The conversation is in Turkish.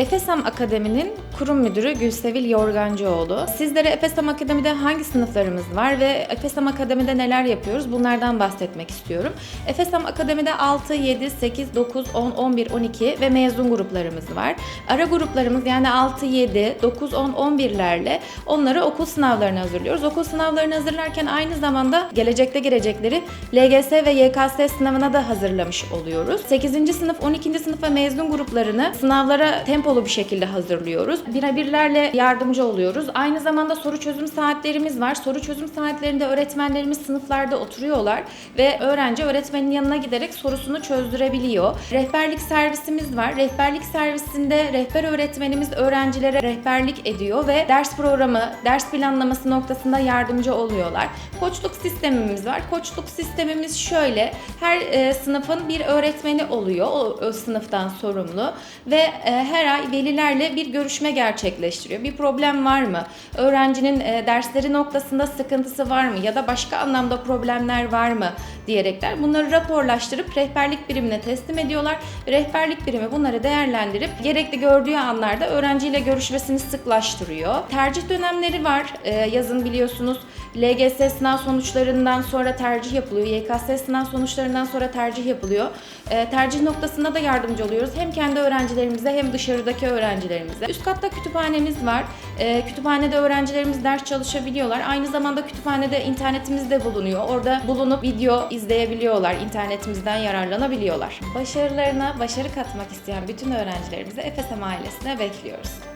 Efesam Akademi'nin kurum müdürü Gülsevil Yorgancıoğlu. Sizlere Efesam Akademi'de hangi sınıflarımız var ve Efesam Akademi'de neler yapıyoruz bunlardan bahsetmek istiyorum. Efesam Akademi'de 6, 7, 8, 9, 10, 11, 12 ve mezun gruplarımız var. Ara gruplarımız yani 6, 7, 9, 10, 11'lerle onları okul sınavlarına hazırlıyoruz. Okul sınavlarını hazırlarken aynı zamanda gelecekte girecekleri LGS ve YKS sınavına da hazırlamış oluyoruz. 8. sınıf, 12. sınıf ve mezun gruplarını sınavlara tempolu bir şekilde hazırlıyoruz. Birebirlerle yardımcı oluyoruz. Aynı zamanda soru çözüm saatlerimiz var. Soru çözüm saatlerinde öğretmenlerimiz sınıflarda oturuyorlar ve öğrenci öğretmenin yanına giderek sorusunu çözdürebiliyor. Rehberlik servisimiz var. Rehberlik servisinde rehber öğretmenimiz öğrencilere rehberlik ediyor ve ders programı, ders planlaması noktasında yardımcı oluyorlar. Koçluk sistemimiz var. Koçluk sistemimiz şöyle. Her e, sınıfın bir öğretmeni oluyor. O, o sınıftan sorumlu ve e, her ay velilerle bir görüşme gerçekleştiriyor. Bir problem var mı? Öğrencinin e, dersleri noktasında sıkıntısı var mı ya da başka anlamda problemler var mı diyerekler bunları raporlaştırıp rehberlik birimine teslim ediyorlar. Rehberlik birimi bunları değerlendirip gerekli gördüğü anlarda öğrenciyle görüşmesini sıklaştırıyor. Tercih dönemleri var. E, yazın biliyorsunuz LGS sınav sonuçlarından sonra tercih yapılıyor. YKS sınav sonuçlarından sonra tercih yapılıyor. E, tercih noktasında da yardımcı oluyoruz. Hem kendi öğrencilerimize hem dışarıdaki öğrencilerimize. Üst katta kütüphanemiz var. E, kütüphanede öğrencilerimiz ders çalışabiliyorlar. Aynı zamanda kütüphanede internetimiz de bulunuyor. Orada bulunup video izleyebiliyorlar. internetimizden yararlanabiliyorlar. Başarılarına başarı katmak isteyen bütün öğrencilerimizi Efesem ailesine bekliyoruz.